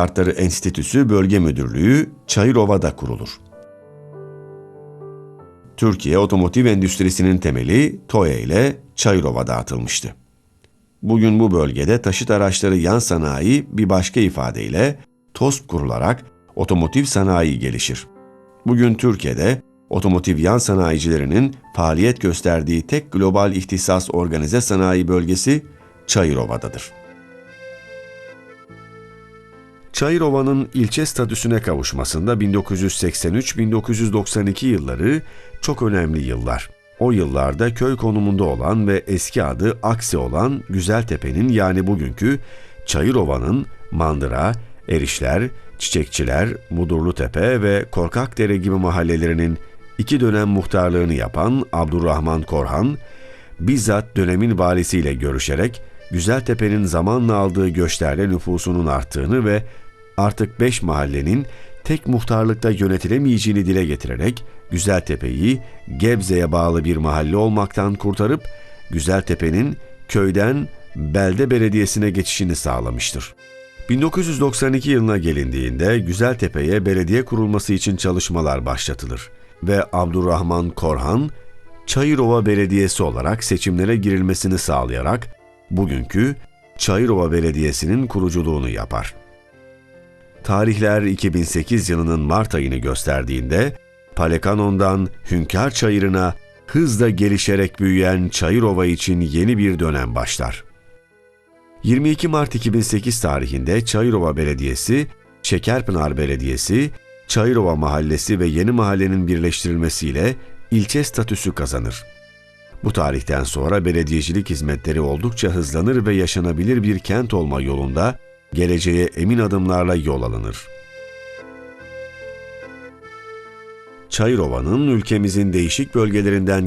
Standartları Enstitüsü Bölge Müdürlüğü Çayırova'da kurulur. Türkiye otomotiv endüstrisinin temeli TOYA ile Çayırova'da atılmıştı. Bugün bu bölgede taşıt araçları yan sanayi bir başka ifadeyle TOSP kurularak otomotiv sanayi gelişir. Bugün Türkiye'de otomotiv yan sanayicilerinin faaliyet gösterdiği tek global ihtisas organize sanayi bölgesi Çayırova'dadır. Çayırova'nın ilçe statüsüne kavuşmasında 1983-1992 yılları çok önemli yıllar. O yıllarda köy konumunda olan ve eski adı Aksi olan Güzeltepe'nin yani bugünkü Çayırova'nın Mandıra, Erişler, Çiçekçiler, Mudurlutepe ve Korkakdere gibi mahallelerinin iki dönem muhtarlığını yapan Abdurrahman Korhan, bizzat dönemin valisiyle görüşerek Güzeltepe'nin zamanla aldığı göçlerle nüfusunun arttığını ve artık beş mahallenin tek muhtarlıkta yönetilemeyeceğini dile getirerek Güzeltepe'yi Gebze'ye bağlı bir mahalle olmaktan kurtarıp Güzeltepe'nin köyden belde belediyesine geçişini sağlamıştır. 1992 yılına gelindiğinde Güzeltepe'ye belediye kurulması için çalışmalar başlatılır ve Abdurrahman Korhan Çayırova Belediyesi olarak seçimlere girilmesini sağlayarak bugünkü Çayırova Belediyesi'nin kuruculuğunu yapar. Tarihler 2008 yılının Mart ayını gösterdiğinde Palekanon'dan Hünkar Çayırı'na hızla gelişerek büyüyen Çayırova için yeni bir dönem başlar. 22 Mart 2008 tarihinde Çayırova Belediyesi, Şekerpınar Belediyesi, Çayırova Mahallesi ve Yeni Mahallenin birleştirilmesiyle ilçe statüsü kazanır. Bu tarihten sonra belediyecilik hizmetleri oldukça hızlanır ve yaşanabilir bir kent olma yolunda geleceğe emin adımlarla yol alınır. Çayırova'nın ülkemizin değişik bölgelerinden